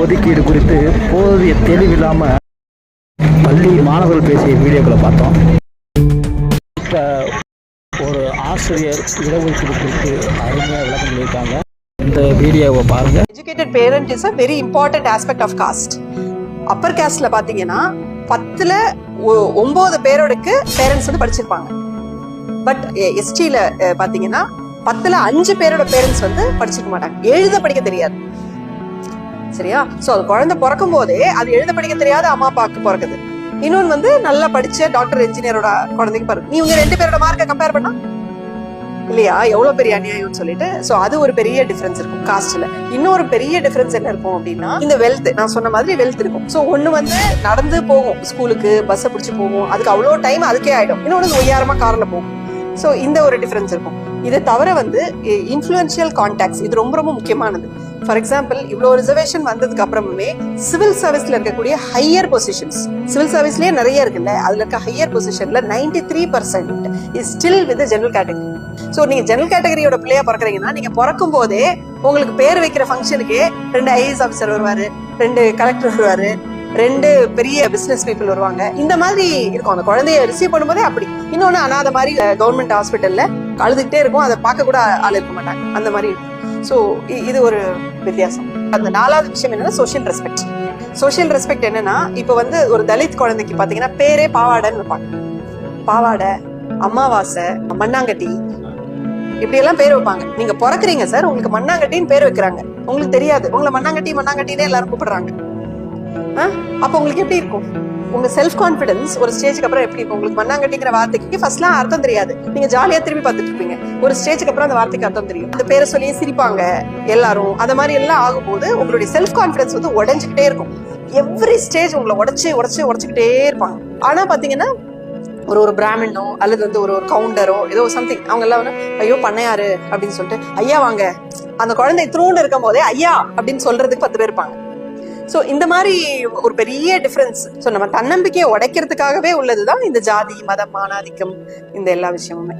ஒதுக்கீடு குறித்து போதிய தெளிவில்லாமல் பள்ளி மாணவர்கள் பேசிய வீடியோக்களை பார்த்தோம். இப்போ ஒரு ஆசிரியர் இடஒதுக்கீடு குறித்து அருமையாக விளக்கம் சொல்லியிருக்காங்க. இந்த வீடியோவை பாருங்கள் educated parent is a very important aspect of caste upper காஸ்ட்ல பாத்தீங்கன்னா பத்துல ஒ- ஒன்பது பேரோடுக்கு பேரண்ட்ஸ் வந்து படிச்சிருப்பாங்க. பட் எஸ்டில பாத்தீங்கன்னா பத்துல அஞ்சு பேரோட பேரண்ட்ஸ் வந்து படிச்சிருக்க மாட்டாங்க. எழுத படிக்க தெரியாது. சரியா? சோ அது குழந்தை பிறக்கும் போதே அது எழுத படிக்க தெரியாத அம்மா அப்பாவுக்கு பிறக்குது. இன்னொன்னு வந்து நல்லா படிச்ச டாக்டர் இன்ஜினியரோட குழந்தைக்கு பிறகு. நீ உங்க ரெண்டு பேரோட மார்க்கை கம்பேர் பண்ணா? இல்லையா? எவ்வளவு பெரிய அநியாயம்னு சொல்லிட்டு. சோ அது ஒரு பெரிய டிஃபரன்ஸ் இருக்கும் காஸ்ட்ல இன்னொரு பெரிய டிஃபரன்ஸ் என்ன இருக்கும் அப்படின்னா இந்த வெல்த் நான் சொன்ன மாதிரி வெல்த் இருக்கும். சோ ஒண்ணு வந்து நடந்து போகும். ஸ்கூலுக்கு பஸ் பிடிச்சு போகும். அதுக்கு அவ்வளோ டைம் அதுக்கே ஆயிடும். இன்னொன்று ஒய்யாரமா கார்ல போகும். சோ இந்த ஒரு டிஃபரன்ஸ் இருக்கும். இதை தவிர வந்து இன்ஃப்ளூயன்ஷியல் கான்டாக்ட்ஸ் இது ரொம்ப ரொம்ப முக்கியமானது. ஃபார் எக்ஸாம்பிள் இவ்வளோ ரிசர்வேஷன் வந்ததுக்கு அப்புறமுமே சிவில் சர்வீஸ்ல இருக்கக்கூடிய ஹையர் பொசிஷன்ஸ் சிவில் சர்வீஸ்லயே நிறைய இருக்குல்ல அதுல இருக்க ஹையர் பொசிஷன்ல ninety three percent is still with general category so நீங்க ஜெனரல் கேட்டகரியோட பிள்ளையா பிறக்குறீங்கன்னா நீங்க பிறக்கும் போதே உங்களுக்கு பேர் வைக்கிற ஃபங்க்ஷனுக்கு ரெண்டு ஐஏஎஸ் ஆஃபீஸர் வருவாரு ரெண்டு கலெக்டர் வருவாரு ரெண்டு பெரிய பிசினஸ் பீப்புள் வருவாங்க. இந்த மாதிரி இருக்கும். அந்த குழந்தைய ரிசீவ் பண்ணும்போதே அப்படி. இன்னொன்னு அனாத மாதிரி கவர்மெண்ட் ஹாஸ்பிட்டல்ல அழுதுகிட்டே இருக்கும் அதை பார்க்க கூட ஆள் இருக்க மாட்டாங்க. அந்த மாதிரி ஸோ இது ஒரு வித்தியாசம். அந்த நாலாவது விஷயம் என்னன்னா சோஷியல் ரெஸ்பெக்ட் சோஷியல் ரெஸ்பெக்ட் என்னன்னா இப்போ வந்து ஒரு தலித் குழந்தைக்கு பார்த்தீங்கன்னா பேரே பாவாடைன்னு வைப்பாங்க. பாவாடை அமாவாசை மண்ணாங்கட்டி இப்படி எல்லாம் பேர் வைப்பாங்க. நீங்க பிறக்குறீங்க சார் உங்களுக்கு மண்ணாங்கட்டின்னு பேர் வைக்கிறாங்க. உங்களுக்கு தெரியாது. உங்களை மண்ணாங்கட்டி மண்ணாங்கட்டின்னு எல்லாரும் கூப்பிடுறாங்க. அப்போ உங்களுக்கு எப்படி இருக்கும்? உங்க செல்ஃப் கான்பிடன்ஸ் ஒரு ஸ்டேஜ்க்கு அப்புறம் எப்படி இருக்கும்? உங்களுக்கு மண்ணாங்கட்டிங்கிற வார்த்தைக்கு ஃபர்ஸ்ட்லாம் அர்த்தம் தெரியாது. நீங்க ஜாலியா திரும்பி பார்த்துட்டு இருப்பீங்க. ஒரு ஸ்டேஜ்க்கு அப்புறம் அந்த வார்த்தைக்கு அர்த்தம் தெரியும். அந்த பேரை சொல்லி சிரிப்பாங்க எல்லாரும். அந்த மாதிரி எல்லாம் ஆகும்போது உங்களுடைய செல்ஃப் கான்பிடன்ஸ் வந்து உடஞ்சிக்கிட்டே இருக்கும். எவ்ரி ஸ்டேஜ் உங்களை உடச்சி உடச்சி உடச்சிக்கிட்டே இருப்பாங்க. ஆனா பாத்தீங்கன்னா ஒரு ஒரு பிராமினோ அல்லது வந்து ஒரு ஒரு கவுண்டரோ ஏதோ சம்திங் அவங்க எல்லாம் வந்து ஐயோ பண்ணையாரு அப்படின்னு சொல்லிட்டு ஐயா வாங்க. அந்த குழந்தை இத்தினூண்டு இருக்கும் போதே ஐயா அப்படின்னு சொல்றதுக்கு பத்து பேர் இருப்பாங்க. ஸோ இந்த மாதிரி ஒரு பெரிய டிஃப்ரென்ஸ் ஸோ நம்ம தன்னம்பிக்கையை உடைக்கிறதுக்காகவே உள்ளது தான் இந்த ஜாதி மதம் மானாதிக்கம் இந்த எல்லா விஷயமுமே.